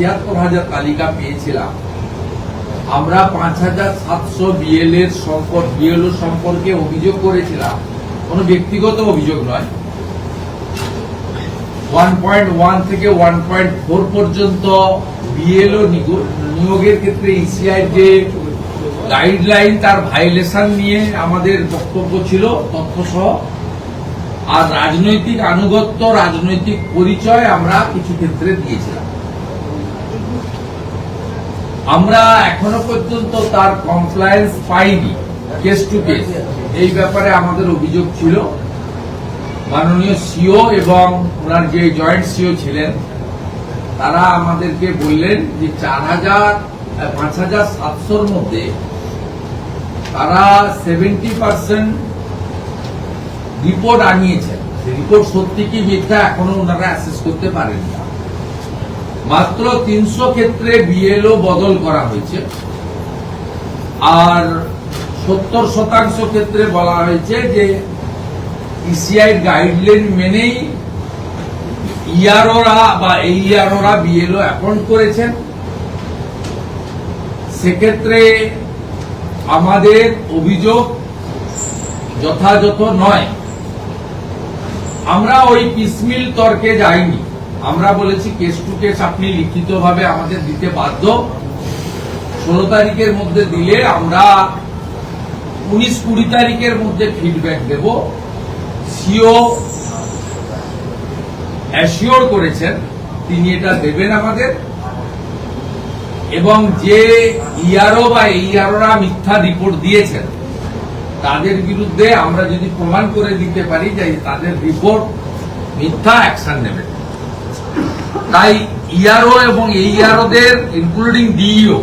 ছিয়াত্তর হাজার তালিকা পেয়েছিলাম। আমরা পাঁচ হাজার সাতশো বিএল এর সম্পর্ক বিএলও সম্পর্কে অভিযোগ করেছিলাম। কোনো ব্যক্তিগত অভিযোগ নয়। ওয়ান পয়েন্ট ওয়ান থেকে ওয়ান পয়েন্ট ফোর পর্যন্ত বিএলও নিয়োগের ক্ষেত্রে ইসিআই যে গাইডলাইন তার ভাইলেশন নিয়ে আমাদের বক্তব্য ছিল তথ্য সহ আর রাজনৈতিক আনুগত্য, রাজনৈতিক পরিচয় আমরা কিছু ক্ষেত্রে দিয়েছিলাম। আমরা এখনও পর্যন্ত তার কমপ্লায়েন্স পাইনি কেস টু কেস এই ব্যাপারে আমাদের অভিযোগ ছিল। মাননীয় সিও এবং ওনার যে জয়েন্ট সিও ছিলেন, তারা আমাদেরকে বললেন যে চার হাজার পাঁচ হাজার সাতশোর মধ্যে তারা সেভেন্টি পার্সেন্ট রিপোর্ট আনিয়েছেন। রিপোর্ট সত্যি কি মিথ্যা এখনও ওনারা অ্যাসেস করতে পারেন না মাত্র তিনশো ক্ষেত্রে বিএলও বদল করা হয়েছে। আর সত্তর শতাংশ ক্ষেত্রে বলা হয়েছে যে ইসিআই গাইডলাইন মেনেই ইয়ারোরা বা এই ইয়ারোরা বিএলও অ্যাপয়েন্ট করেছেন। সেক্ষেত্রে আমাদের অভিযোগ যথাযথ নয়। আমরা ওই পিসমিল তর্কে যাইনি। আমরা বলেছি কেস টু কেস আপনি লিখিতভাবে আমাদের দিতে বাধ্য। ষোলো তারিখের মধ্যে দিলে আমরা উনিশ কুড়ি তারিখের মধ্যে ফিডব্যাক দেব। সিও অ্যাসিওর করেছেন, তিনি এটা দেবেন আমাদের। এবং যে ইয়ারও বা ইয়ারোরা মিথ্যা রিপোর্ট দিয়েছেন, তাদের বিরুদ্ধে আমরা যদি প্রমাণ করে দিতে পারি যে তাদের রিপোর্ট মিথ্যা অ্যাকশন নেবেন তাই ইআরও এবং এইআরওদের ইনক্লুডিং ডিইও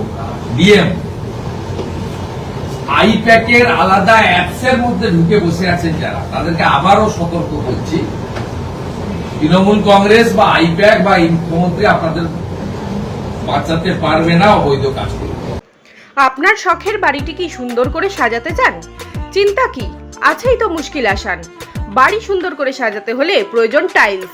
ডিএম আইপ্যাকের আলাদা অ্যাপসের মধ্যে ঢুকে বসে আছেন যারা। তাদেরকে আবারও সতর্ক করছি। তৃণমূল কংগ্রেস বা আইপ্যাক বা এই মুখ্যমন্ত্রী আপনাদের বাঁচাতে পারবে না অবৈধ কাজ করে আপনার শখের বাড়িটি কি সুন্দর করে সাজাতে চান? চিন্তা কি? আছেই তো মুশকিল আসান। বাড়ি সুন্দর করে সাজাতে হলে প্রয়োজন টাইলস।